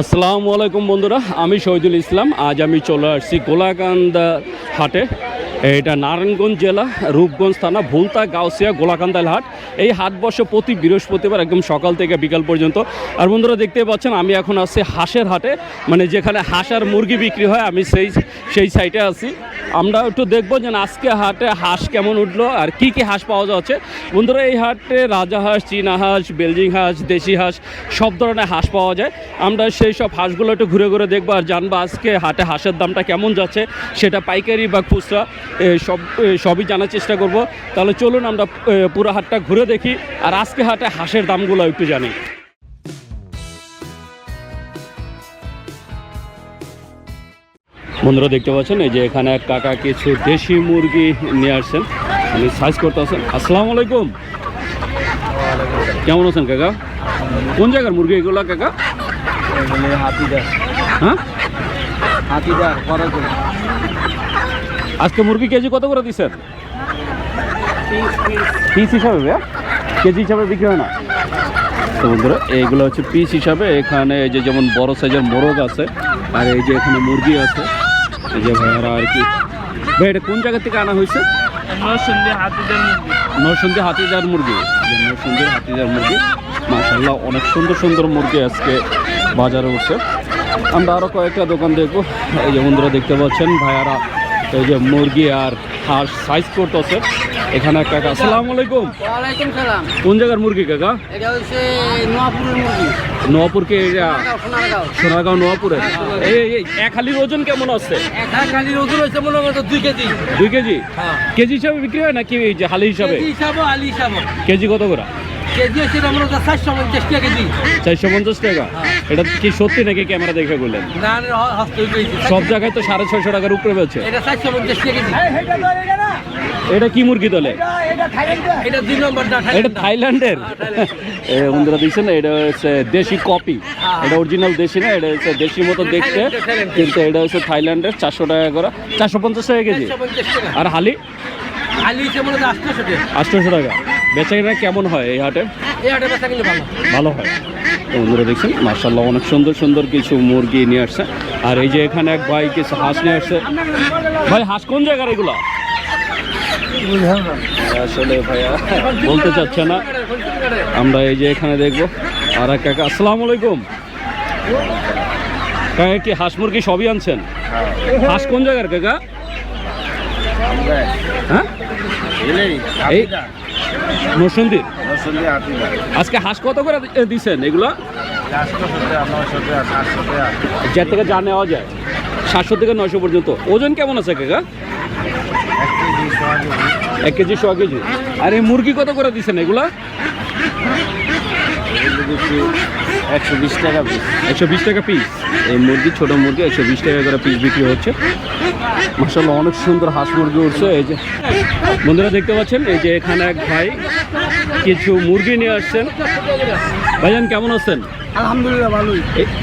আসসালামু আলাইকুম বন্ধুরা, আমি শহীদুল ইসলাম। আজ আমি চলে আসছি গোলাকান্দা হাটে। এটা নারায়ণগঞ্জ জেলা, রূপগঞ্জ থানা, ভুলতা, গাউসিয়া গোলাকান্দাল হাট। এই হাট বসে প্রতি বৃহস্পতিবার একদম সকাল থেকে বিকাল পর্যন্ত। আর বন্ধুরা দেখতে পাচ্ছেন, আমি এখন আসছি হাঁসের হাটে। মানে যেখানে হাঁস আর মুরগি বিক্রি হয়, আমি সেই সেই সাইটে আছি। আমরা একটু দেখব যে আজকে হাটে হাঁস কেমন উঠল আর কি কি হাঁস পাওয়া যাচ্ছে। বন্ধুরা, এই হাটে রাজা হাঁস, চীনা হাঁস, বেলজিং হাঁস, দেশি হাঁস, সব ধরনের হাঁস পাওয়া যায়। আমরা সেই সব হাঁসগুলো একটু ঘুরে ঘুরে দেখব আর জানব আজকে হাটে হাঁসের দামটা কেমন যাচ্ছে, সেটা পাইকারি বা খুচরা সব সবই জানার চেষ্টা করব। তাহলে চলুন আমরা পুরো হাটটা ঘুরে দেখি। আর আজকে হাটে হাঁসের দামগুলো একটু জানি। বন্ধুরা দেখতে পাচ্ছেন এই যে এখানে এক কাকা কিছু দেশি মুরগি নিয়ে আসছেন। উনি সাইজ করতে আছেন আসসালামু আলাইকুম। কেমন আছেন কাকা? কোন জায়গার মুরগি এগুলো কাকা? হাতিদার হ্যাঁ? হাতিদার আজকে মুরগি কেজি কত করে দিচ্ছেন পিস হিসাবে কেজি হিসাবে বিক্রি হয় না? তো বন্ধুরা এইগুলো হচ্ছে পিস হিসাবে। এখানে এই যে যেমন বড় সাইজের মোরগ আছে আর এই যে এখানে মুরগি আছে এই যে ভাইয়ারা আর কি। ভাই এটা কোন জায়গা থেকে আনা হয়েছে? নরসিংদী হাতিদার মুরগি। নরসিংদী হাতিদার মুরগি। যে নরসিংদীর মুরগি মাসাল্লাহ অনেক সুন্দর সুন্দর মুরগি আজকে বাজারে উঠছে। আমরা আরও কয়েকটা দোকান দেখব। এই যে বন্ধুরা দেখতে পাচ্ছেন ভাইয়ারা এই যে মুরগি আর হাঁস সাইজ করতেছে। এখানে একটা কাকা আসসালামু আলাইকুম। কোন জায়গার মুরগি কাকা? এটা হচ্ছে নোয়াপুরের মুরগি। নোয়াপুরকে এটা সোনারগাঁও নোয়াপুরে এই এক হালির ওজন কেমন আছে? এক খালি ওজন হচ্ছে মনে করো দুই কেজি। দুই কেজি? হ্যাঁ। কেজি হিসাবে বিক্রি হয় নাকি যে হালি হিসাবে? হিসাবে হালি হিসাবে কেজি কত করে? কেজি হচ্ছে আমরা চারশো পঞ্চাশ টাকা। কেজি চারশো পঞ্চাশ টাকা এটা কি সত্যি নাকি ক্যামেরা দেখে বললেন? না সব জায়গায় তো সাড়ে ছয়শো টাকার উপরে পেয়েছে এটা চারশো পঞ্চাশ টাকা কেজি এটা কি মুরগি দলে? এটা থাইল্যান্ডের। বন্ধুরা এটা হচ্ছে দেশি কপি। এটা অরিজিনাল দেশি না এটা হচ্ছে দেশি মতো দেখতে। কিন্তু এটা হচ্ছে থাইল্যান্ডের চারশো টাকা করে। চারশো পঞ্চাশ টাকা কেজি। আর হালি? আটশোশো টাকা। বেচাকেনা কেমন হয় এই হাটে? ভালো হয়। বন্ধুরা দেখছেন মার্শাল্লাহ অনেক সুন্দর সুন্দর কিছু মুরগি নিয়ে আসছে। আর এই যে এখানে এক ভাই কিছু হাঁস নিয়ে আসছে। ভাই, হাঁস কোন জায়গার এগুলো? আসলে ভাইয়া, বলতে চাচ্ছে না। আমরা এই যে এখানে দেখব। আর এক কাকা, আসসালামু আলাইকুম। কাকা, কি হাঁস মুরগি সবই আনছেন? হাঁস কোন জায়গার কাকা? হ্যাঁ? হাতিদার আজকে হাঁস কত করে দিছেন এগুলো? যার থেকে যা নেওয়া যায়। সাতশো থেকে নয়শো পর্যন্ত। ওজন কেমন আছে কাকা? এক কেজি ছ কেজি। আর এই মুরগি কত করে দিছেন এগুলা? একশো বিশ টাকা পিস একশো বিশ টাকা পিস এই মুরগি ছোট মুরগি একশো বিশ টাকা করে পিস বিক্রি হচ্ছে। মাসাল্লাহ অনেক সুন্দর হাঁস মুরগি উঠছে। এই যে বন্ধুরা দেখতে পাচ্ছেন এই যে এখানে এক ভাই কিছু মুরগি নিয়ে আসছেন। ভাইজান কেমন আছেন? আলহামদুলিল্লাহ ভালোই।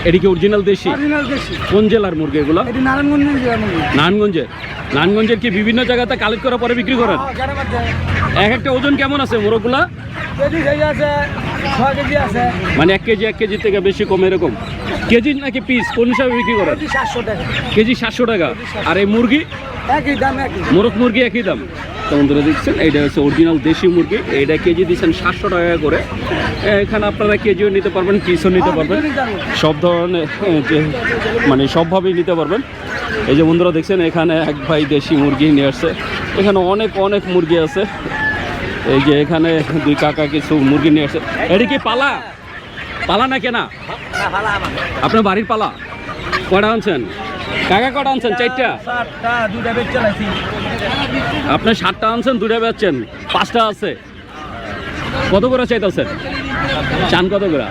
এটি কি অরিজিনাল দেশি? অরিজিনাল দেশি। কোন জেলার মুরগি এগুলো? এটি নারায়ণগঞ্জ জেলার মুরগি। নারায়ণগঞ্জের? নারায়ণগঞ্জের কি বিভিন্ন জায়গাতে কালেক্ট করার পরে বিক্রি করেন? এক একটা ওজন কেমন আছে মোরগগুলা? মানে এক কেজি এক কেজি থেকে বেশি কম এরকম। কেজি নাকি পিস কোন হিসাবে বিক্রি করেন? কেজি সাতশো টাকা। আর এই মুরগি? একই দাম মোরগ মুরগি একই দাম। তো বন্ধুরা দেখছেন এইটা হচ্ছে অরিজিনাল দেশি মুরগি। এইটা কেজি দিচ্ছেন সাতশো টাকা করে। এখানে আপনারা কেজিও নিতে পারবেন পিসও নিতে পারবেন। সব ধরনের মানে সবভাবেই নিতে পারবেন। এই যে বন্ধুরা দেখছেন, এখানে এক ভাই দেশি মুরগি নিয়ে আসছে। এখানে অনেক অনেক মুরগি আছে। এই যে এখানে দুই কাকা কিছু মুরগি নিয়ে আসছে। এটা কি পালা? পালা না কেনা? আপনার বাড়ির পালা? কটা আনছেন? কাকা কটা আনছেন? চারটা? আপনি সাতটা আনছেন দুটা বেচছেন। পাঁচটা আছে। কত করে চাইতেছেন? চান কত করে?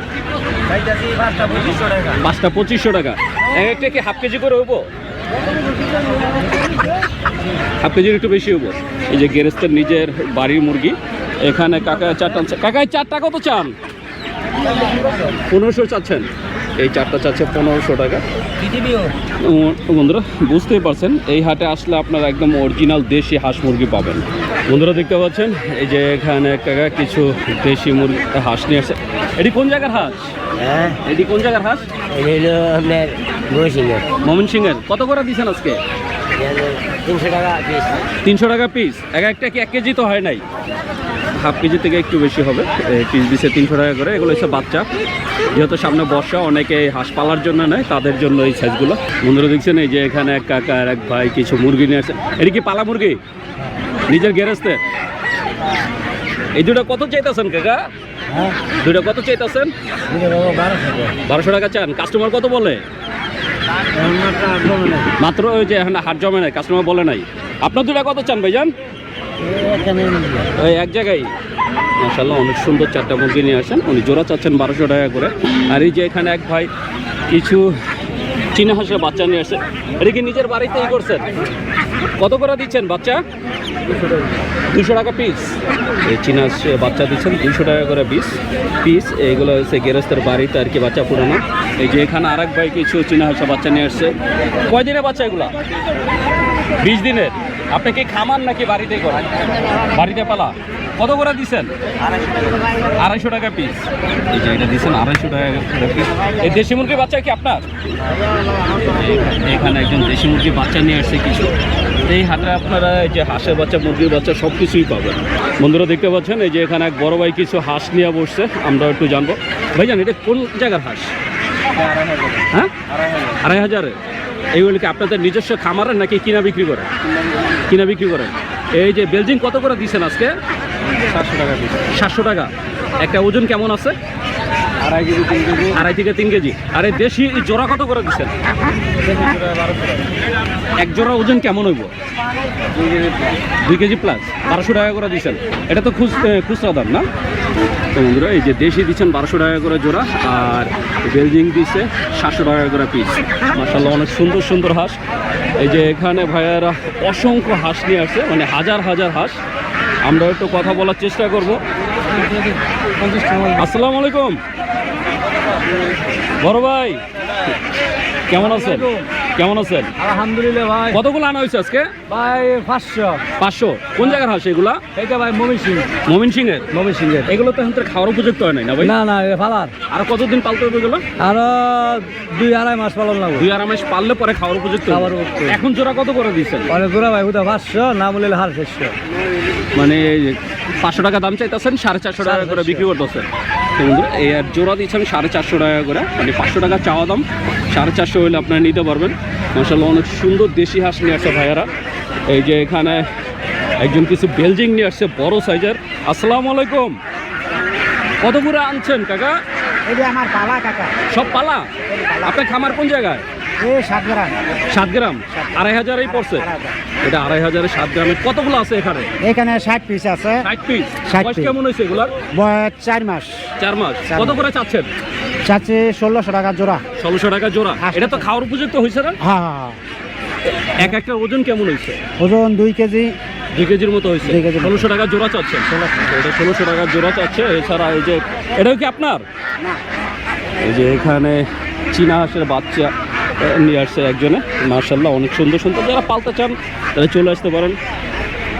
পাঁচটা পঁচিশশো টাকা। এক একটা কি হাফ কেজি করে হব হাফ কেজির একটু বেশি হব এই যে গেরেস্তের নিজের বাড়ির মুরগি, এখানে কাকা চারটা আনছে কাকা এই চারটা কত চান? পনেরোশো চাচ্ছেন। এই চারটা চাচ্ছে পনেরোশো টাকা। বন্ধুরা, বুঝতেই পারছেন, এই হাটে আসলে আপনারা একদম অরিজিনাল দেশি হাঁস মুরগি পাবেন। বন্ধুরা, দেখতে পাচ্ছেন, এই যে এখানে কাকা কিছু দেশি মুরগি হাঁস নিয়ে আসছে। এটি কোন জায়গার হাঁস? হ্যাঁ। এটি কোন জায়গার হাঁস? এটা হলো আপনার মহিষিংহের মমিন কত করে দিচ্ছেন আজকে? তিনশো টাকা পিস তিনশো টাকা পিস এক একটা কি এক কেজি তো হয় নাই? হাফ কেজি থেকে একটু বেশি হবে। পিস দিছে তিনশো টাকা করে। এগুলো হচ্ছে বাচ্চা। যেহেতু সামনে বর্ষা অনেকে হাঁস পালার জন্য নেয়। তাদের জন্য এই সাইজগুলো বন্ধুরা দেখছেন এই যে এখানে এক কাকা আর এক ভাই কিছু মুরগি নিয়ে আসছে এটা কি পালা মুরগি? নিজের গ্যারেজতে এই দুটো কত চাইতেছেন কাকা? দুটো কত চাইতেছেন? বারোশো টাকা। চান। কাস্টমার কত বলে? মাত্র ওই যে এখানে হাট জমে নাই কাস্টমার বলে নাই। আপনার দুটা কত চান ভাইজান? ওই এক জায়গায়। মাসাল্লাহ অনেক সুন্দর চারটা মুরগি নিয়ে আসেন। উনি জোড়া চাচ্ছেন বারোশো টাকা করে। আর এই যে এখানে এক ভাই কিছু চীনা হাঁসের বাচ্চা নিয়ে আসছে এটা কি নিজের বাড়িতেই করছেন? কত করে দিচ্ছেন বাচ্চা? দুশো টাকা পিস এই চিনা বাচ্চা দিচ্ছেন, দুশো টাকা করে পিস পিস এইগুলো হচ্ছে গেরস্তের বাড়িতে আর কি, বাচ্চা পুরানো। এই যে এখানে আর এক ভাই কিছু চীনা হচ্ছে বাচ্চা নিয়ে আসছে। কয়দিনের বাচ্চা এগুলা? বিশ দিনের? আপনি কি খামান নাকি বাড়িতে করেন? বাড়িতে পালা? কত করে দিচ্ছেন আড়াইশো টাকা পিস এই যে এটা দিচ্ছেন আড়াইশো টাকা পিস এই দেশি মুরগির বাচ্চা কি আপনার? এখানে একজন দেশি মুরগির বাচ্চা নিয়ে আসছে কিছু। এই হাটে আপনারা এই যে হাঁসের বাচ্চা, মুরগির বাচ্চা সব কিছুই পাবেন। বন্ধুরা দেখতে পাচ্ছেন, এই যে এখানে এক বড় ভাই কিছু হাঁস নিয়ে বসছে। আমরা একটু জানব। ভাইজান, এটা কোন জায়গার হাঁস? হ্যাঁ? আড়াই হাজারে এইগুলো কি আপনাদের নিজস্ব খামারের নাকি কিনা বিক্রি করেন? কিনা বিক্রি করেন? এই যে বেলজিং কত করে দিচ্ছেন আজকে? সাতশো টাকা পিস সাতশো টাকা। একটা ওজন কেমন আছে? আড়াই কেজি তিন কেজি। আড়াই থেকে তিন কেজি। আর এই দেশি জোড়া কত করে দিচ্ছেন? এক জোড়া ওজন কেমন হইব? দুই কেজি প্লাস বারোশো টাকা করে দিচ্ছেন। এটা তো খুচ খুচরা দাম না? তো বন্ধুরা এই যে দেশি দিচ্ছেন বারোশো টাকা করে জোড়া আর বেলজিং দিচ্ছে সাতশো টাকা করে পিস মাসাল্লাহ অনেক সুন্দর সুন্দর হাঁস। এই যে এখানে ভাইয়ারা অসংখ্য হাঁস নিয়ে আসছে মানে হাজার হাজার হাঁস। আমরা একটু কথা বলার চেষ্টা করব। আসসালাম আলাইকুম। বড় ভাই কেমন আছেন? কেমন আছেন? আলহামদুলিল্লাহ ভাই। কতগুলো আনা হয়েছে আজকে? ভাই পাঁচশো। পাঁচশো। কোন জায়গার হাঁস এগুলা? এইটা ভাই মমি সিং। মমিন সিং এর মমি সিং এর এগুলো তো এখন তো খাওয়ার উপযুক্ত হয় নাই না ভাই? না না এটা ফালার। আর কতদিন পালতে হবে এগুলো? আরও দুই আড়াই মাস পালন লাগবে। দুই আড়াই মাস পাললে পরে খাওয়ার উপযুক্ত। খাওয়ার উপযুক্ত। এখন জোড়া কত করে দিচ্ছেন অনেক ঘোরা ভাই কোথাও পাঁচশো না বললে হার শেষশো। মানে পাঁচশো টাকা দাম চাইতেছেন সাড়ে চারশো টাকা করে বিক্রি করতেছেন। বন্ধুরা এই আর জোড়া দিচ্ছেন সাড়ে চারশো টাকা করে। মানে পাঁচশো টাকা চাওয়া দাম সাড়ে চারশো হলে আপনারা নিতে পারবেন। মশাল্লাহ অনেক সুন্দর দেশি হাঁস নিয়ে আসছে ভাইয়ারা। এই যে এখানে একজন কিছু বেলজিং নিয়ে আসছে বড় সাইজের আসসালামু আলাইকুম। কত করে আনছেন কাকা? এটা আমার পালা কাকা। সব পালা। আপনার খামার কোন জায়গায়? সাত গ্রাম। আড়াই হাজারই পড়ছে? এটা আড়াই হাজারে সাত গ্রামে। কতগুলো আছে এখানে? এখানে ষাট পিস আছে। ষাট পিস 60 বয়স কেমন হয়েছে এগুলার? বয়স চার মাস। চার মাস। কত করে চাচ্ছেন? চাচ্ছে ষোলোশো টাকা জোড়া। ষোলোশো টাকা জোড়া। হ্যাঁ। এটা তো খাওয়ার উপযুক্ত হয়েছে না? হ্যাঁ হ্যাঁ, হ্যাঁ। এক একটা ওজন কেমন হয়েছে? ওজন দুই কেজি। দুই কেজির মতো হয়েছে। ষোলোশো টাকা জোড়া চাচ্ছেন? এটা ষোলোশো টাকা জোড়া চাচ্ছে। এছাড়া এই যে এটাও কি আপনার? এই যে এখানে চীনা হাঁসের বাচ্চা। নিয়ে আসছে একজনে। মার্শাল্লাহ অনেক সুন্দর সুন্দর। যারা পালতে চান তারা চলে আসতে পারেন।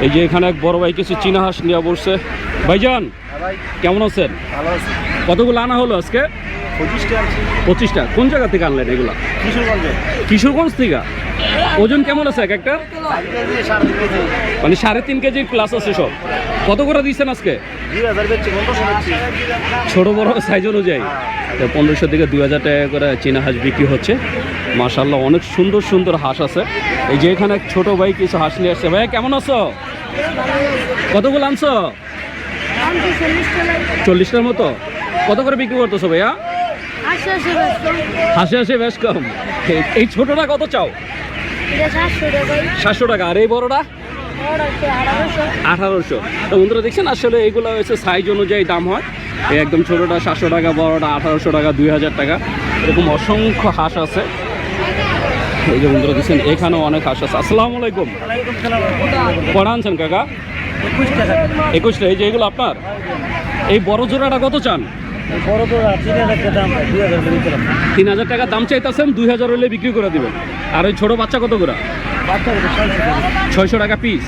এই যে এখানে এক বড় ভাই কিছু চীনা হাঁস নিয়ে বসছে। ভাইজান কেমন আছেন? আছে। কতগুলো আনা হলো আজকে? পঁচিশটা পঁচিশটা। কোন জায়গা থেকে আনলেন এগুলা? কিশোরগঞ্জ। কিশোরগঞ্জ থেকে? ওজন কেমন আছে এক একটা? চার কেজি সাড়ে তিন কেজি মানে সাড়ে তিন কেজির প্লাস আছে সব। কত করে দিচ্ছেন আজকে? ছোট বড় সাইজ অনুযায়ী। তো পনেরোশো থেকে দুই হাজার টাকা করে চীনা হাঁস বিক্রি হচ্ছে। মাশাল্লাহ অনেক সুন্দর সুন্দর হাঁস আছে। এই যে এখানে ছোট ভাই কিছু হাঁস নিয়ে আসছে। ভাইয়া কেমন আছো? কতগুলো আনছো? চল্লিশটার মতো। কত করে বিক্রি করতেছো ভাইয়া? হাসি হাসি বেশ কম। এই- ছোটটা কত চাও? সাতশো টাকা। আর এই বড়টা? আঠারোশো। তো বন্ধুরা দেখছেন? আসলে এগুলো হচ্ছে সাইজ অনুযায়ী দাম হয়। এই একদম ছোটোটা সাতশো টাকা বড়টা আঠারোশো টাকা দুই হাজার টাকা। এরকম অসংখ্য হাঁস আছে। এই যে বন্ধুরা দেখছেন? এখানেও অনেক হাঁস আছে। আসসালামু আলাইকুম। কটা আনছেন কাকা? একুশটা। এই যে এগুলো আপনার? এই বড় জোড়াটা কত চান? তিন হাজার টাকা দাম চাইতেছেন, দুই হাজার হলে বিক্রি করে দিবেন। আর ওই ছোটো বাচ্চা কত করে? ছয়শো টাকা পিস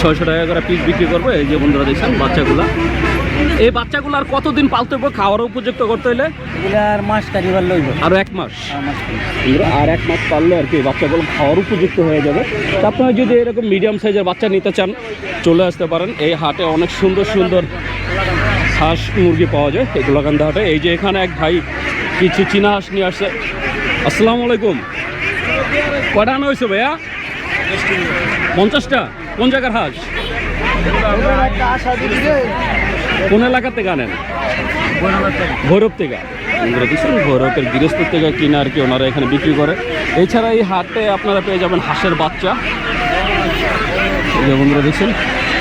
ছয়শো টাকা করে পিস বিক্রি করব, এই যে বন্ধুরা দেখছেন বাচ্চাগুলো। এই বাচ্চাগুলো আর কতদিন পালতে হবে খাওয়ার উপযুক্ত করতে হলে এগুলার মাস আরও এক মাস। মাস আর এক মাস পারলে আর কি বাচ্চাগুলো খাওয়ার উপযুক্ত হয়ে যাবে। আপনারা যদি এরকম মিডিয়াম সাইজের বাচ্চা নিতে চান, চলে আসতে পারেন। এই হাটে অনেক সুন্দর সুন্দর হাঁস, মুরগি পাওয়া যায়, এই গোলাকান্দা হাটে এই যে এখানে এক ভাই কিছু চীনা হাঁস নিয়ে আসছে। আসসালামু আলাইকুম। কটা আনা হয়েছে ভাইয়া? পঞ্চাশটা। কোন জায়গার হাঁস? কোন এলাকা থেকে আনেন? ভৈরব থেকে। ভৈরবের গৃহস্থ থেকে কিনে আর কি ওনারা এখানে বিক্রি করে। এছাড়া এই হাটে আপনারা পেয়ে যাবেন হাঁসের বাচ্চা। বন্ধুরা দেখছেন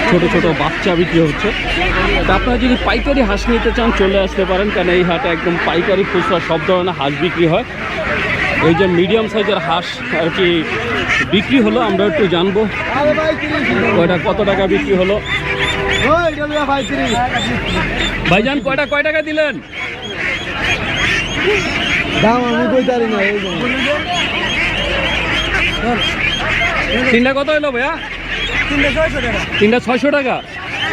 ছোট ছোট বাচ্চা বিক্রি হচ্ছে। তা আপনারা যদি পাইকারি হাঁস নিতে চান চলে আসতে পারেন কারণ এই হাটে একদম পাইকারি খুচরা সব ধরনের হাঁস বিক্রি হয়। এই যে মিডিয়াম সাইজের হাঁস আর কি বিক্রি হলো আমরা একটু জানব। কয়টা কত টাকা বিক্রি হলো? ভাইজান কয়টা কয় টাকা দিলেন? দাম আমি কইতারি না তিনটা কত হলো ভাইয়া? তিনটা ছয়শো টাকা।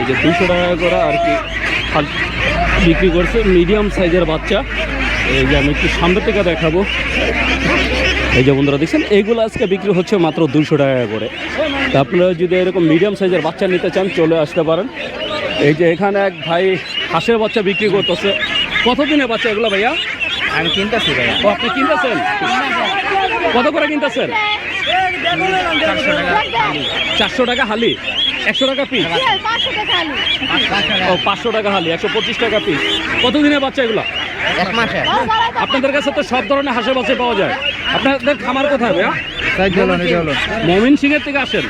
এই যে দুশো টাকা করে আর কি বিক্রি করছে মিডিয়াম সাইজের বাচ্চা। এই যে আমি একটু সামনে থেকে দেখাবো। এই যে বন্ধুরা দেখছেন এইগুলো আজকে বিক্রি হচ্ছে মাত্র দুশো টাকা করে। তা আপনারা যদি এরকম মিডিয়াম সাইজের বাচ্চা নিতে চান চলে আসতে পারেন। এই যে এখানে এক ভাই হাঁসের বাচ্চা বিক্রি করতেছে। কতদিনের বাচ্চা এগুলো ভাইয়া? আমি কিনতাছি ভাইয়া। আপনি কিনতেছেন? কত করে কিনতেছেন? চারশো টাকা হালি। একশো টাকা পিস ও পাঁচশো টাকা হালি একশো পঁচিশ টাকা পিস কতদিনের বাচ্চা এগুলো? এক মাসে। আপনাদের কাছে তো সব ধরনের হাঁসের বাচ্চা পাওয়া যায়। আপনাদের খামার কোথায় ভাইয়া? মমিন সিং এর থেকে আসেন।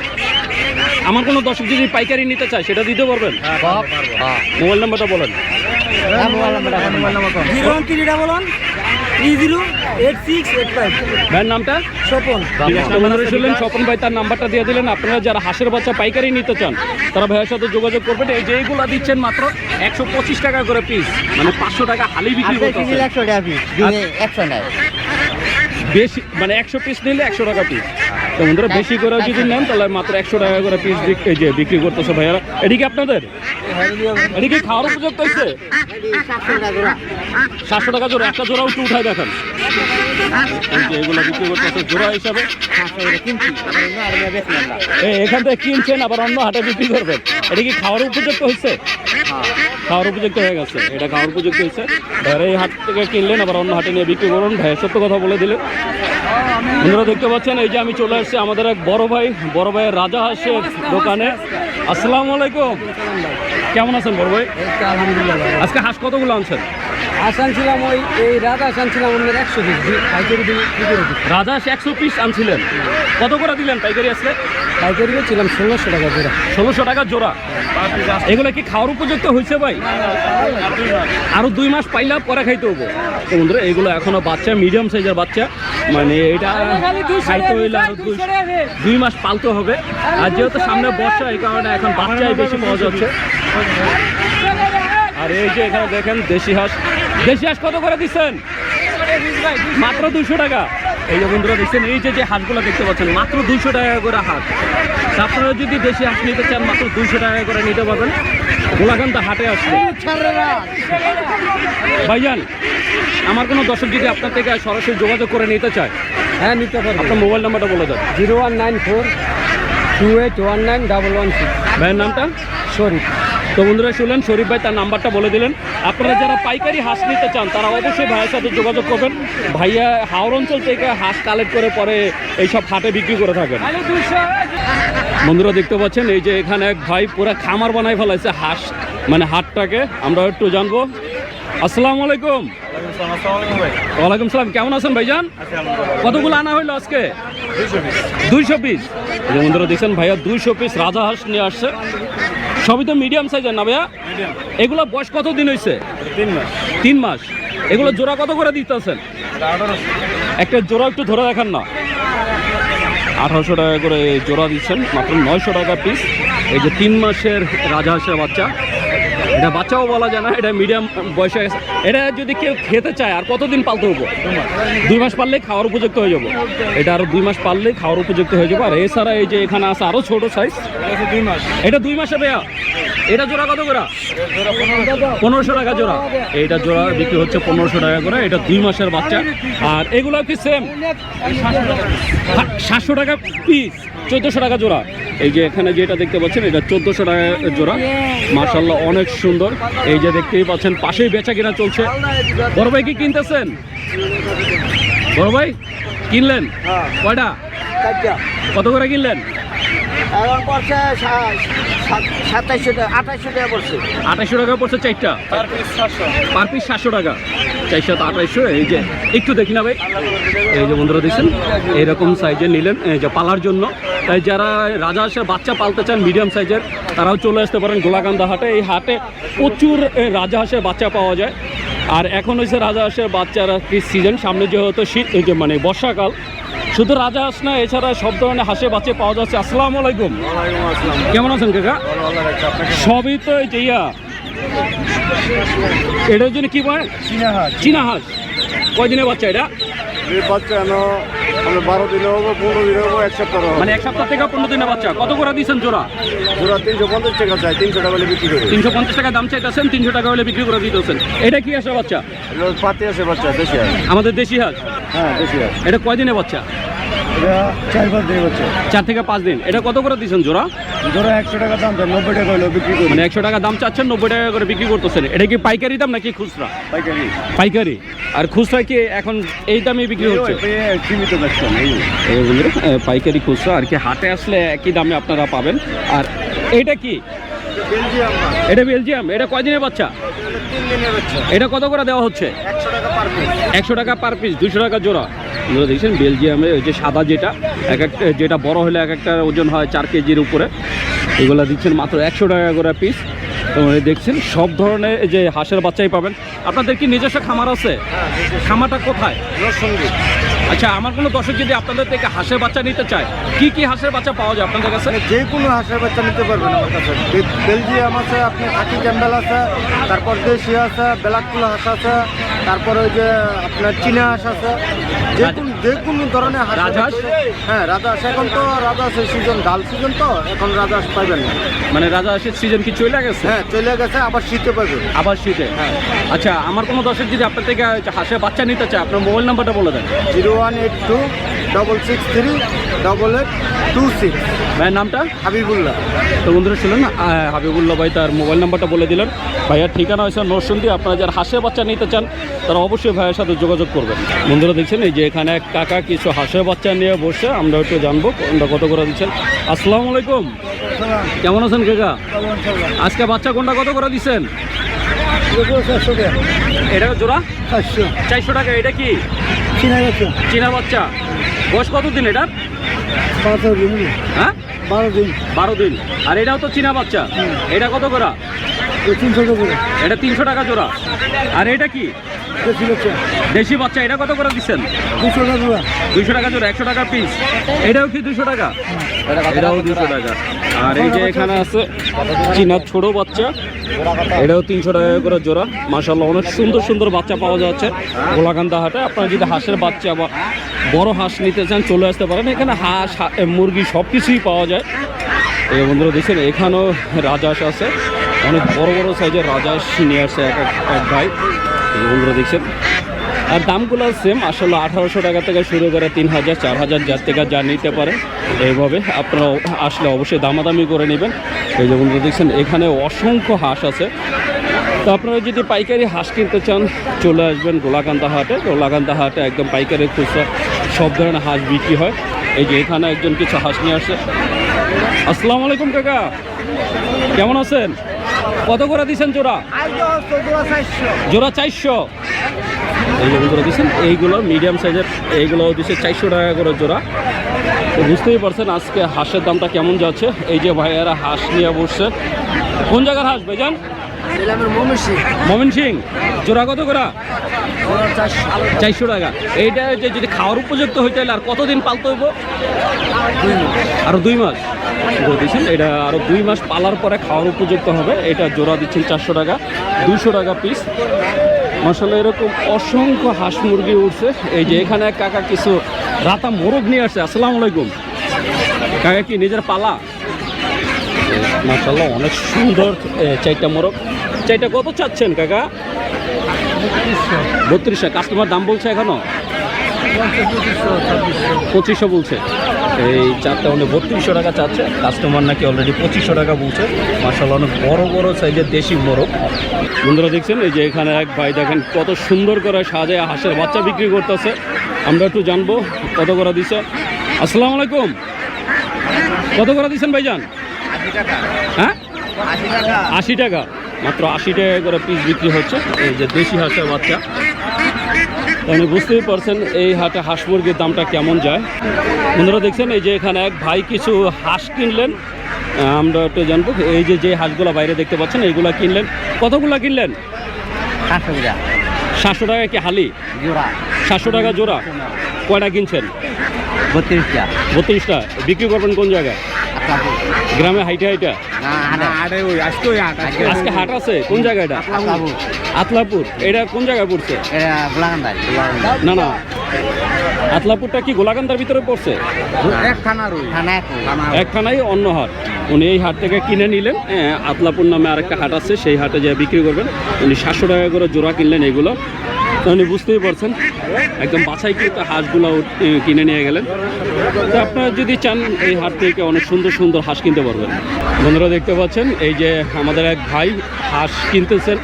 আমার কোনো দর্শক যদি পাইকারি নিতে চায় সেটা দিতে পারবেন? মোবাইল নাম্বারটা বলেন। Zero one three eight six eight five ভাইয়ের নামটা? স্বপন। আপনারা শুনলেন? স্বপন ভাই তার নাম্বারটা দিয়ে দিলেন। আপনারা যারা হাঁসের বাচ্চা পাইকারি নিতে চান তারা ভাইয়ের সাথে যোগাযোগ করবেন। এই যে দিচ্ছেন মাত্র একশো পঁচিশ টাকা করে পিস মানে পাঁচশো টাকা হালি বিক্রি করতে একশো টাকা পিস একশো বেশি মানে একশো পিস নিলে একশো টাকা পিস তো বন্ধুরা, বেশি করে যদি নেন, তাহলে মাত্র একশো টাকা করে পিস যে বিক্রি করতেছে ভাইয়ারা। এটি কি আপনাদের? এটি খাওয়ার উপযুক্ত হয়েছে? সাতশো টাকা জোড়া, একটা জোড়াও একটু উঠায় দেখেন। জোড়া এখান থেকে কিনছেন, আবার অন্য হাটে বিক্রি করবেন। এটা কি খাওয়ার উপযুক্ত হয়েছে? খাওয়ার উপযুক্ত হয়ে গেছে। এটা খাওয়ার উপযুক্ত হয়েছে। ভাইয়ের এই হাট থেকে কিনলেন, আবার অন্য হাটে নিয়ে বিক্রি করুন। ভাইয়ের সত্য কথা বলে দিলেন। বন্ধুরা দেখতে পাচ্ছেন এই যে আমি চলে এসেছি আমাদের এক বড় ভাই বড় ভাইয়ের রাজা হাসের দোকানে। আসসালামু আলাইকুম। কেমন আছেন বড় ভাই? আজকে হাঁস কতগুলো আনছেন? আসান ছিলাম ওই এই রাত আসান ছিলাম আমাদের একশো পিস পাইকারি রাজা হাঁস একশো পিস আনছিলেন। কত করে দিলেন পাইকারি আসলে? পাইকারি ছিলাম ষোলোশো টাকা জোড়া। ষোলোশো টাকা জোড়া। এগুলো কি খাওয়ার উপযুক্ত হয়েছে ভাই? আরও দুই মাস পাইলা পরে খাইতে হব তো বন্ধুরা এগুলো এখনও বাচ্চা মিডিয়াম সাইজের বাচ্চা। মানে এটা খাইতে হইলে আরও দুই দুই মাস পালতে হবে। আর যেহেতু সামনে বর্ষা এই কারণে এখন বাচ্চাই বেশি পাওয়া যাচ্ছে। আর এই যে এখানে দেখেন দেশি হাঁস। দেশি হাঁস কত করে দিচ্ছেন? মাত্র দুশো টাকা। এই যে বন্ধুরা দেখছেন এই যে যে হাঁসগুলো দেখতে পাচ্ছেন মাত্র দুশো টাকা করে হাঁস। আপনারা যদি দেশি হাঁস নিতে চান মাত্র দুশো টাকা করে নিতে পারবেন। গোলাকান্তা হাটে আসলে। ভাইজান আমার কোনো দর্শক যদি আপনার থেকে সরাসরি যোগাযোগ করে নিতে চায় হ্যাঁ নিতে পারব। আপনার মোবাইল নাম্বারটা বলে দেন। Zero one nine four two eight one nine double one six. ভাইয়ের নামটা? সরি। তো বন্ধুরা শুনলেন শরীফ ভাই তার নাম্বারটা বলে দিলেন। আপনারা যারা পাইকারি হাঁস নিতে চান তারা অবশ্যই ভাইয়ের সাথে যোগাযোগ করবেন। ভাইয়া হাওড় অঞ্চল থেকে হাঁস কালেক্ট করে পরে এইসব হাটে বিক্রি করে থাকেন। বন্ধুরা দেখতে পাচ্ছেন এই যে এখানে এক ভাই পুরো খামার বানাই ফেলাইছে হাঁস মানে হাটটাকে। আমরা একটু জানব। আসসালামু আলাইকুম। ওয়ালাইকুম সালাম কেমন আছেন ভাইজান? কতগুলো আনা হইল আজকে? দুইশো পিস। বন্ধুরা দেখছেন ভাইয়া দুইশো পিস রাজা হাঁস নিয়ে আসছে। সবই তো মিডিয়াম সাইজের না ভাইয়া? এগুলো বয়স কত দিন হয়েছে তিন মাস। তিন মাস। এগুলো জোড়া কত করে দিতেছেন? একটা জোড়া একটু ধরে দেখান না। আঠারোশো টাকা করে জোড়া দিচ্ছেন মাত্র নয়শো টাকা পিস এই যে তিন মাসের রাজহাঁসের বাচ্চা। এটা বাচ্চাও বলা যায় না, এটা মিডিয়াম বয়সে গেছে। এটা যদি কেউ খেতে চায়, আর কতদিন পালতে হব? দুই মাস পারলেই খাওয়ার উপযুক্ত হয়ে যাব। এটা আরও দুই মাস পারলেই খাওয়ার উপযুক্ত হয়ে যাব। আর এছাড়া এই যে এখানে আছে আরও ছোট সাইজ দুই মাস এটা দুই মাসে বেয়া এটা জোড়া কত করে? পনেরোশো টাকা জোড়া। এইটা জোড়া বিক্রি হচ্ছে পনেরোশো টাকা করে। এটা দুই মাসের বাচ্চা। আর এগুলো কি সেম সাতশো টাকা পিস চোদ্দোশো টাকা জোড়া। এই যে এখানে যেটা দেখতে পাচ্ছেন, এটা চোদ্দোশো টাকা জোড়া। মার্শাল্লাহ অনেক সুন্দর। এই যে দেখতেই পাচ্ছেন, পাশেই বেচা কিনা চলছে। বড় ভাই কি কিনতেছেন? বড় ভাই, কিনলেন? কয়টা? কত করে কিনলেন? টাকা পড়ছে পার পিস সাতশো। টাকা। আঠাইশশো, এই যে, একটু দেখি না ভাই। এই যে বন্ধুরা দেখছেন, এইরকম সাইজের নিলেন, এই যে পালার জন্য। তাই যারা রাজা আসে বাচ্চা পালতে চান মিডিয়াম সাইজের তারাও চলে আসতে পারেন গোলাকান্দা হাটে। এই হাটে প্রচুর রাজা হাঁসের বাচ্চা পাওয়া যায়। আর এখন হয়েছে রাজা হাঁসের বাচ্চারা সিজন সামনে যেহেতু শীত এই যে মানে বর্ষাকাল। শুধু রাজা হাঁস না এছাড়া সব ধরনের হাঁসে বাচ্চা পাওয়া যাচ্ছে। আসসালামু আলাইকুম। কেমন আছেন কাকা? সবই তো এই যে ইয়া। এটার জন্য কি বলে চীনা হাঁস। কয়দিনের বাচ্চা এটা? বাচ্চা আমরা বারো দিনে হব পনেরো দিনে হব এক সপ্তাহ মানে এক সপ্তাহ থেকে পনেরো বাচ্চা। কত করে দিয়েছেন জোড়া? তিনশো পঞ্চাশ টাকা চাই তিনশো টাকা হলে বিক্রি করি। তিনশো পঞ্চাশ টাকা দাম চাইতেছেন তিনশো টাকা হলে বিক্রি করে দিতেছেন। এটা কি আসে বাচ্চা? পাতি আছে বাচ্চা দেশি আমাদের দেশি হাঁস? হ্যাঁ দেশি আছে এটা কয়দিনে বাচ্চা? এটা চার পাঁচ দিনে বাচ্চা। চার থেকে পাঁচ দিন। এটা কত করে দিয়েছেন জোড়া? ধরো একশো টাকা দাম নব্বই টাকা হলে বিক্রি করি। মানে একশো টাকা দাম চাচ্ছেন নব্বই টাকা করে বিক্রি করতেছেন। এটা কি পাইকারি দাম নাকি খুচরা? পাইকারি। পাইকারি। আর খুচরা কি এখন এই দামে বিক্রি হচ্ছে? সীমিত পাইকারি খুচরা আর কি হাটে আসলে একই দামে আপনারা পাবেন। আর এটা কি? এটা বেলজিয়াম এটা কয়দিনের বাচ্চা? এটা কত করে দেওয়া হচ্ছে? একশো টাকা পার পিস। দুশো টাকা জোড়া। আপনারা দেখছেন? বেলজিয়ামে ওই যে সাদা যেটা এক একটা যেটা বড় হলে এক একটা ওজন হয় চার কেজির উপরে। এগুলো দিচ্ছেন মাত্র একশো টাকা করে পিস তোমার দেখছেন সব ধরনের যে হাঁসের বাচ্চাই পাবেন। আপনাদের কি নিজস্ব খামার আছে? খামারটা কোথায়? আচ্ছা আমার কোনো দর্শক যদি আপনাদের থেকে হাঁসের বাচ্চা নিতে চায় কি কি হাঁসের বাচ্চা পাওয়া যায় আপনাদের কাছে? যে কোনো হাঁসের বাচ্চা নিতে পারবেন আমার কাছে। বেলজিয়াম আছে আপনি খাকি ক্যাম্বেল আছে তারপর দেশি আছে ব্ল্যাকগুলো হাঁস আছে তারপর ওই যে আপনার চীনা হাঁস আছে। যে কোনো যে কোনো ধরনের হাঁস? হ্যাঁ রাজহাঁস এখন তো রাজহাঁসের সিজন ডাল সিজন তো এখন রাজহাঁস পাইবেন না। মানে রাজা হাঁসের সিজন কি চলে গেছে? হ্যাঁ চলে গেছে আবার শীতে পাবেন আবার শীতে? হ্যাঁ। আচ্ছা আমার কোনো দর্শক যদি আপনার থেকে হাঁসের বাচ্চা নিতে চায় আপনার মোবাইল নাম্বারটা বলে দেন। Zero one eight two double six three double eight two six ভাইয়ের নামটা? হাবিবুল্লাহ। তো বন্ধুরা শুনলেন না হাবিবুল্লাহ ভাই তার মোবাইল নাম্বারটা বলে দিলেন। ভাইয়ার ঠিকানা হয়েছে নরসিংদী আপনারা যারা হাঁসের বাচ্চা নিতে চান তারা অবশ্যই ভাইয়ের সাথে যোগাযোগ করবেন। বন্ধুরা দেখছেন এই যে এখানে এক কাকা কিছু হাঁসের বাচ্চা নিয়ে বসে আমরা একটু জানব কোনটা কত করে দিচ্ছেন। আসসালামু আলাইকুম। কেমন আছেন কাকা? আজকে বাচ্চা কোনটা কত করে দিচ্ছেন? এটা জোড়া? চারশো। টাকা এটা কি? চীনা বাচ্চা। বয়স কত দিন এটা হ্যাঁ? বারো দিন। বারো দিন। আর এটাও তো চীনা বাচ্চা। এটা কত করে তিনশো টাকা এটা তিনশো টাকা জোড়া। আর এটা কি? বাচ্চা। দেশি বাচ্চা এটা কত করে দিচ্ছেন? দুশো টাকা দুইশো টাকা জোড়া একশো টাকা পিস এটাও কি দুশো টাকা? এটাও দুশো টাকা। আর এই যে এখানে আছে চীনার ছোট বাচ্চা। এটাও তিনশো টাকা করে জোড়া। মাসাল্লাহ অনেক সুন্দর সুন্দর বাচ্চা পাওয়া যাচ্ছে গোলাকান্দা হাটে। আপনারা যদি হাঁসের বাচ্চা বা বড় হাঁস নিতে চান চলে আসতে পারেন। এখানে হাঁস মুরগি সব কিছুই পাওয়া যায়। এই বন্ধুরা দেখছেন এখানেও রাজহাঁস আছে। অনেক বড় বড় সাইজের রাজহাঁস নিয়ে আসছে এক এক- এক ভাই। এই বন্ধুরা দেখছেন আর দামগুলো সেম আসলে আঠারোশো টাকা থেকে শুরু করে তিন হাজার চার হাজার যার থেকে যা নিতে পারে এইভাবে আপনারা আসলে অবশ্যই দামাদামি করে নেবেন। এই যে বন্ধুরা দেখছেন এখানে অসংখ্য হাঁস আছে। তো আপনারা যদি পাইকারি হাঁস কিনতে চান চলে আসবেন গোলাকান্দা হাটে। গোলাকান্দা হাটে একদম পাইকারি খুচরা সব ধরনের হাঁস বিক্রি হয়। এই যে এখানে একজন কিছু হাঁস নিয়ে আসছে আসসালামু আলাইকুম কাকা। কেমন আছেন? কত করে দিচ্ছেন জোড়া? জোড়া চারশো। এই যে বন্ধুরা দিচ্ছেন এইগুলো মিডিয়াম সাইজের এইগুলো দিচ্ছে চারশো টাকা করে জোড়া। তো বুঝতেই পারছেন আজকে হাঁসের দামটা কেমন যাচ্ছে। এই যে ভাইয়ারা হাঁস নিয়ে বসছে। কোন জায়গার হাঁস ভাইজান? মমিন সিং। জোড়া কত করা? চারশো। টাকা। এইটা যে যদি খাওয়ার উপযুক্ত হইতে হলে আর কতদিন পালতে হইব? আরও দুই মাস। দিচ্ছেন এটা আরও দুই মাস পালার পরে খাওয়ার উপযুক্ত হবে। এটা জোড়া দিচ্ছেন চারশো টাকা। দুশো টাকা পিস মশলা এরকম অসংখ্য হাঁস মুরগি উঠছে এই যে এখানে কাকা কিছু রাতা মোরগ নিয়ে আসছে আসসালামু আলাইকুম। কাকা কি নিজের পালা? মাসাল্লাহ অনেক সুন্দর এ, চারটা মোরগ। চাইটা কত চাচ্ছেন কাকা? বত্রিশশো। কাস্টমার দাম বলছে এখনও? পঁচিশশো বলছে। এই চারটা উনি বত্রিশশো টাকা চাচ্ছে কাস্টমার নাকি অলরেডি পঁচিশশো টাকা বলছে। মার্শাল্লাহ অনেক বড় বড় সাইজের দেশি মোরগ। বন্ধুরা দেখছেন, এই যে এখানে এক ভাই দেখেন কত সুন্দর করে সাজে হাঁসের বাচ্চা বিক্রি করতেছে। আমরা একটু জানব কত করে দিছে। আসসালামু আলাইকুম। কত করে দিচ্ছেন ভাইজান? হ্যাঁ? আশি টাকা। মাত্র আশি টাকা করে পিস বিক্রি হচ্ছে। এই যে দেশি হাঁসের বাচ্চা। আপনি বুঝতেই পারছেন এই হাটে হাঁস মুরগির দামটা কেমন যায়। বন্ধুরা দেখছেন এই যে এখানে এক ভাই কিছু হাঁস কিনলেন। আমরা একটু জানব এই যে যে হাঁসগুলো বাইরে দেখতে পাচ্ছেন এইগুলা কিনলেন। কতগুলা কিনলেন? সাতশো টাকা। সাতশো টাকা কি হালি? জোড়া। সাতশো টাকা জোড়া। কয়টা কিনছেন? বত্রিশটা। বত্রিশটা। বিক্রি করবেন কোন জায়গায়? গ্রামে হাইটে হাইটা? আজকে হাট আছে? কোন জায়গায় এটা? আতলাপুর। এটা কোন জায়গায় পড়ছে? না না। আতলাপুরটা কি গোলাকান্দার ভিতরে পড়ছে? এক অন্য হাট। উনি এই হাট থেকে কিনে নিলেন। হ্যাঁ, আতলাপুর নামে আরেকটা হাট আছে। সেই হাটে যা বিক্রি করবেন। উনি সাতশো টাকা করে জোড়া কিনলেন এগুলো। উনি বুঝতেই পারছেন। একদম বাছাই কিন্তু হাঁসগুলো কিনে নিয়ে গেলেন। তো আপনারা যদি চান এই হাট থেকে অনেক সুন্দর সুন্দর হাঁস কিনতে পারবেন। বন্ধুরা দেখতে পাচ্ছেন, এই যে আমাদের এক ভাই হাঁস কিনতেছেন।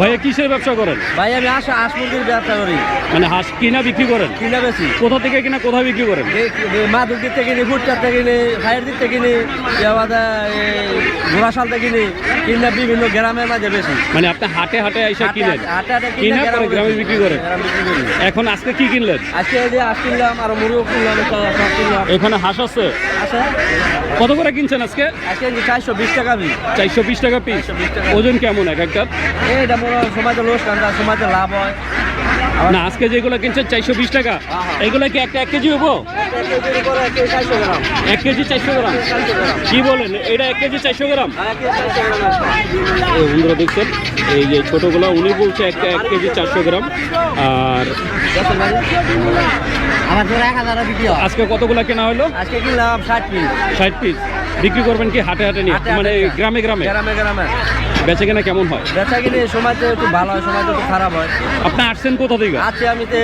ভাইয়া কিসের ব্যবসা করেন? ভাই আমি আসা হাঁস মুরগির ব্যবসা করি। মানে হাঁস কিনা বিক্রি করেন? কিনা বেশি কোথা থেকে কিনা কোথায় বিক্রি করেন? মাদুর দিক থেকে কিনি ফুটচার থেকে কিনি ফায়ার দিক থেকে কিনি ঘোড়াশাল থেকে কিনি কিনা বিভিন্ন গ্রামের মাঝে বেশি মানে আপনি হাটে হাটে হাটে- কিনেন? হাটে হাটে কিনা পরে গ্রামে বিক্রি করেন। এখন আজকে কি কিনলেন? আজকে এই যে হাঁস কিনলাম আর মুরগিও কিনলাম সব কিনলাম। এখানে হাঁস আছে? কত করে কিনছেন আজকে? আজকে চারশো বিশ টাকা বি চারশো বিশ টাকা পিস। ওজন কেমন এক একটা এইটা হয় সময়তে লোস সময়তে লাভ হয়। না আজকে যেগুলো কিনছেন চারশো বিশ টাকা। হ্যাঁ, হ্যাঁ। এগুলো কি একটা এক কেজি হব? এক কেজি চারশো গ্রাম। কি বলেন? এটা এক কেজি চারশো গ্রাম? এই বন্ধুরা দেখছেন এই যে ছোটোগুলো উনি বলছে একটা এক কেজি চারশো গ্রাম। আর হয়। আজকে কতগুলো কেনা হলো? আজকে কিনলাম ষাট পিস। ষাট পিস। বিক্রি করবেন কি হাটে হাটে নিয়ে? মানে গ্রামে গ্রামে? গ্রামে গ্রামে। বেচে কেনা কেমন হয়? বেচা কিনে সময়তে একটু ভালো হয় সময়তে একটু খারাপ হয়। আপনি আসছেন কোথা থেকে? আছে আমি তে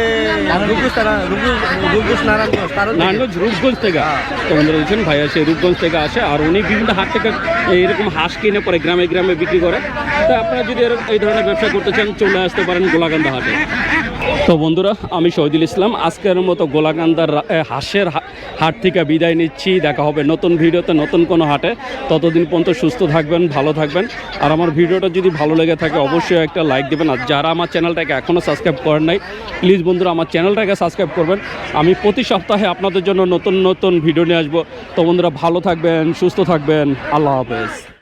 নারায়ণগঞ্জ রূপগঞ্জ থেকে? হ্যাঁ। তো বন্ধুরা দেখছেন ভাইয়া সে রূপগঞ্জ থেকে আসে আর উনি বিভিন্ন হাট থেকে এইরকম হাঁস কিনে পরে গ্রামে গ্রামে বিক্রি করে। তো আপনারা যদি এরকম এই ধরনের ব্যবসা করতে চান চলে আসতে পারেন গোলাকান্দা হাটে। তো বন্ধুরা, আমি শহীদুল ইসলাম। আজকের মতো গোলাকান্দার হাঁসের হাট থেকে বিদায় নিচ্ছি। দেখা হবে নতুন ভিডিওতে, নতুন কোনো হাটে। ততদিন পর্যন্ত সুস্থ থাকবেন, ভালো থাকবেন। আর আমার ভিডিওটা যদি ভালো লেগে থাকে, অবশ্যই একটা লাইক দেবেন। আর যারা আমার চ্যানেলটাকে এখনও সাবস্ক্রাইব করেন নাই প্লিজ বন্ধুরা, আমার চ্যানেলটাকে সাবস্ক্রাইব করবেন। আমি প্রতি সপ্তাহে আপনাদের জন্য নতুন নতুন ভিডিও নিয়ে আসব। তো বন্ধুরা, ভালো থাকবেন, সুস্থ থাকবেন। আল্লাহ হাফেজ।